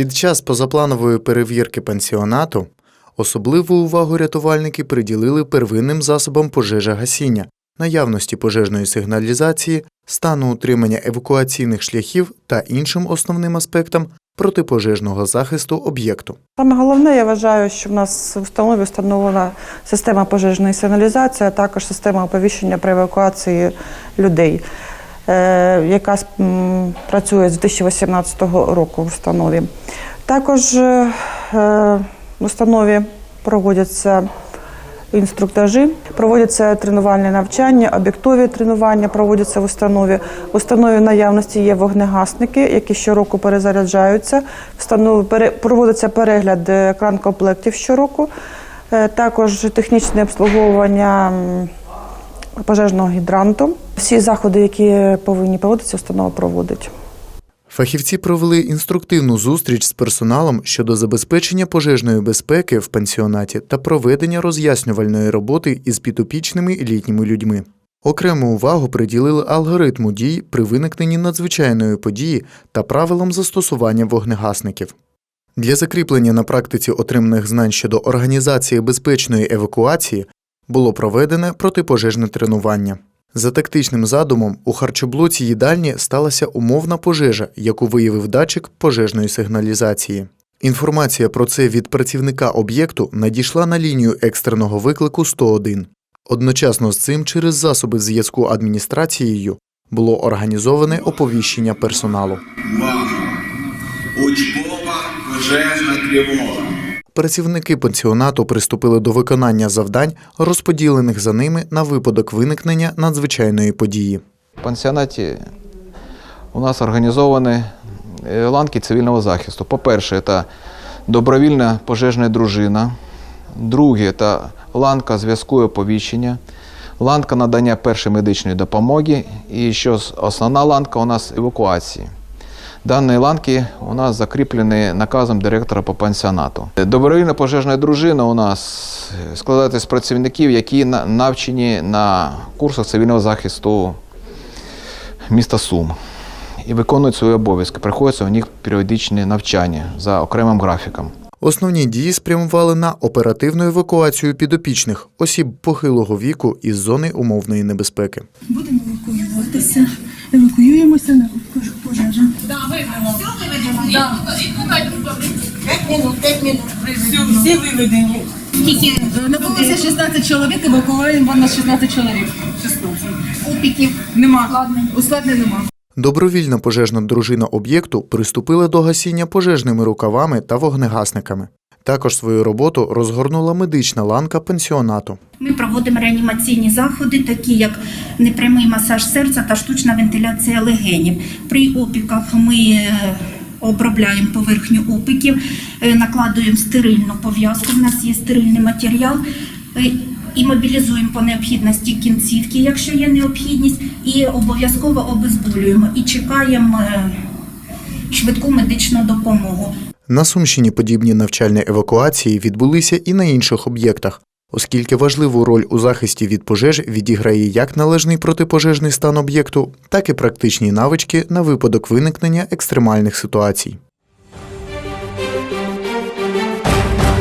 Під час позапланової перевірки пансіонату особливу увагу рятувальники приділили первинним засобам пожежогасіння, наявності пожежної сигналізації, стану утримання евакуаційних шляхів та іншим основним аспектам протипожежного захисту об'єкту. Саме головне, я вважаю, що в нас в установі встановлена система пожежної сигналізації, а також система оповіщення при евакуації людей, яка працює з 2018 року в установі. Також е, в установі проводяться інструктажі, проводяться тренувальні навчання, об'єктові тренування проводяться в установі. В установі наявності є вогнегасники, які щороку перезаряджаються. Проводиться перегляд е, кран-комплектів щороку. Е, Також технічне обслуговування пожежного гідранту. Всі заходи, які повинні проводитися, установа проводить. Фахівці провели інструктивну зустріч з персоналом щодо забезпечення пожежної безпеки в пансіонаті та проведення роз'яснювальної роботи із підопічними літніми людьми. Окрему увагу приділили алгоритму дій при виникненні надзвичайної події та правилам застосування вогнегасників. Для закріплення на практиці отриманих знань щодо організації безпечної евакуації було проведене протипожежне тренування. За тактичним задумом, у харчоблоці їдальні сталася умовна пожежа, яку виявив датчик пожежної сигналізації. Інформація про це від працівника об'єкту надійшла на лінію екстреного виклику 101. Одночасно з цим через засоби зв'язку адміністрацією було організоване оповіщення персоналу. Увага! Учбова пожежна тривога. Працівники пансіонату приступили до виконання завдань, розподілених за ними на випадок виникнення надзвичайної події. В пансіонаті у нас організовані е, ланки цивільного захисту. По-перше, це добровільна пожежна дружина. Друге це ланка зв'язку і оповіщення, ланка надання першої медичної допомоги і що основна ланка у нас евакуації. Дані ланки у нас закріплені наказом директора по пансіонату. Добровільна пожежна дружина у нас складається з працівників, які на- навчені на курсах цивільного захисту міста Сум і виконують свої обов'язки. Приходиться у них періодичні навчання за окремим графіком. Основні дії спрямували на оперативну евакуацію підопічних осіб похилого віку із зони умовної небезпеки. Будемо евакуюватися. Евакуюємося на пож- пожежа. Всі виведені. Тільки набулося 16 чоловік, евакуюємо на 16 чоловік. 16. Опіків нема. Ускладнень нема. Добровільна пожежна дружина об'єкту приступила до гасіння пожежними рукавами та вогнегасниками. Також свою роботу розгорнула медична ланка пансіонату. Ми проводимо реанімаційні заходи, такі як непрямий масаж серця та штучна вентиляція легенів. При опіках ми е, обробляємо поверхню опіків, е, накладуємо стерильну пов'язку. У нас є стерильний матеріал. е, І мобілізуємо по необхідності кінцівки, якщо є необхідність, і обов'язково обезболюємо і чекаємо швидку медичну допомогу. На Сумщині подібні навчальні евакуації відбулися і на інших об'єктах, оскільки важливу роль у захисті від пожеж відіграє як належний протипожежний стан об'єкту, так і практичні навички на випадок виникнення екстремальних ситуацій.